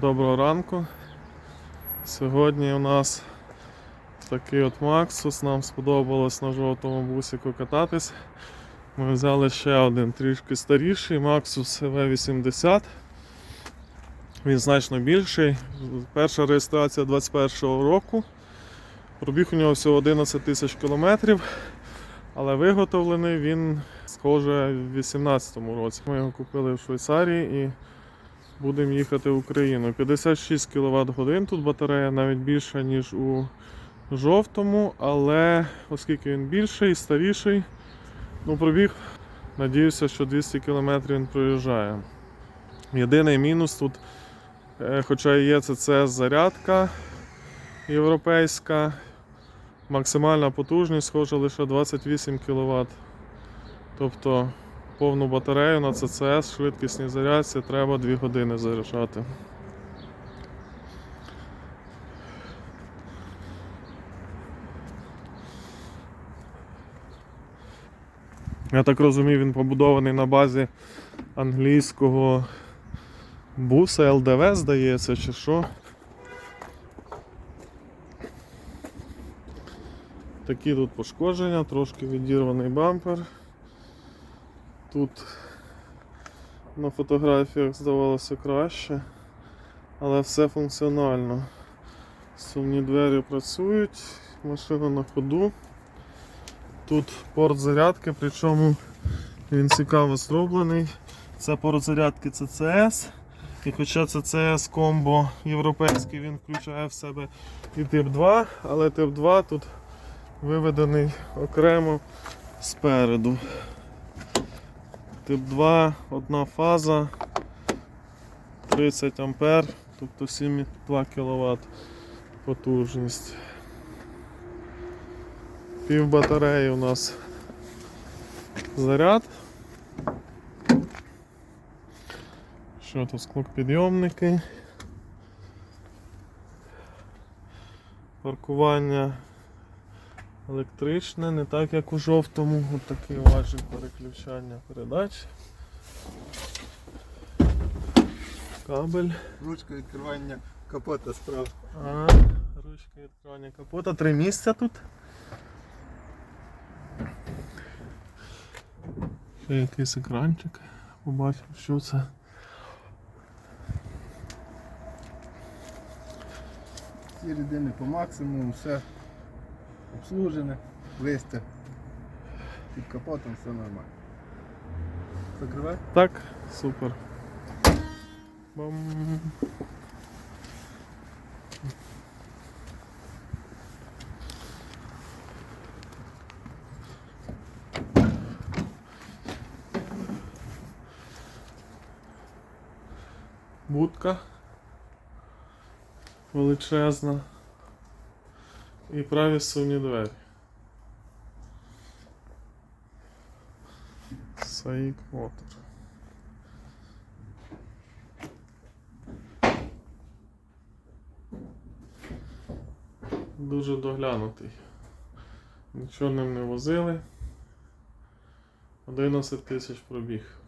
Доброго ранку. Сьогодні у нас такий от Максус. Нам сподобалось на жовтому бусику кататись. Ми взяли ще один трішки старіший Maxus V80. Він значно більший. Перша реєстрація 21-го року. Пробіг у нього всього 11 тисяч кілометрів, але виготовлений він, схоже, в 18-му році. Ми його купили в Швейцарії і будемо їхати в Україну. 56 кВт годин тут батарея навіть більша, ніж у жовтому, але оскільки він більший, старіший, ну пробіг, надіюся, що 200 км він проїжджає. Єдиний мінус тут, е, хоча і є це зарядка європейська, максимальна потужність схожа лише 28 кВт. Тобто повну батарею на ЦЦС, швидкісній зарядці треба 2 години заряджати. Я так розумію, він побудований на базі англійського буса ЛДВ, здається, чи що. Такі тут пошкодження, трошки відірваний бампер. Тут на фотографіях здавалося краще, але все функціонально. Сумні двері працюють, машина на ходу. Тут порт зарядки, причому він цікаво зроблений. Це порт зарядки CCS. І хоча CCS комбо європейський, він включає в себе і тип 2, але тип 2 тут виведений окремо спереду. Тип 2, одна фаза, 30 ампер, тобто 7,2 кВт потужність. Пів батареї у нас заряд. Що тут склопідйомники? Паркування електричне, не так як у жовтому. Ось такий важик переключання передач. Кабель. Ручка відкривання капота справа. А, ручка відкривання капота. Три місця тут. Ще якийсь екранчик. Побачив, що це. Всі рідини по максимуму, все обслужене, листя. Під капотом все нормально. Закривай. Так, супер. Бам. Будка величезна і праві сумні двері. Саїк Мотор. Дуже доглянутий. Нічого ним не возили. 11 тисяч пробіг.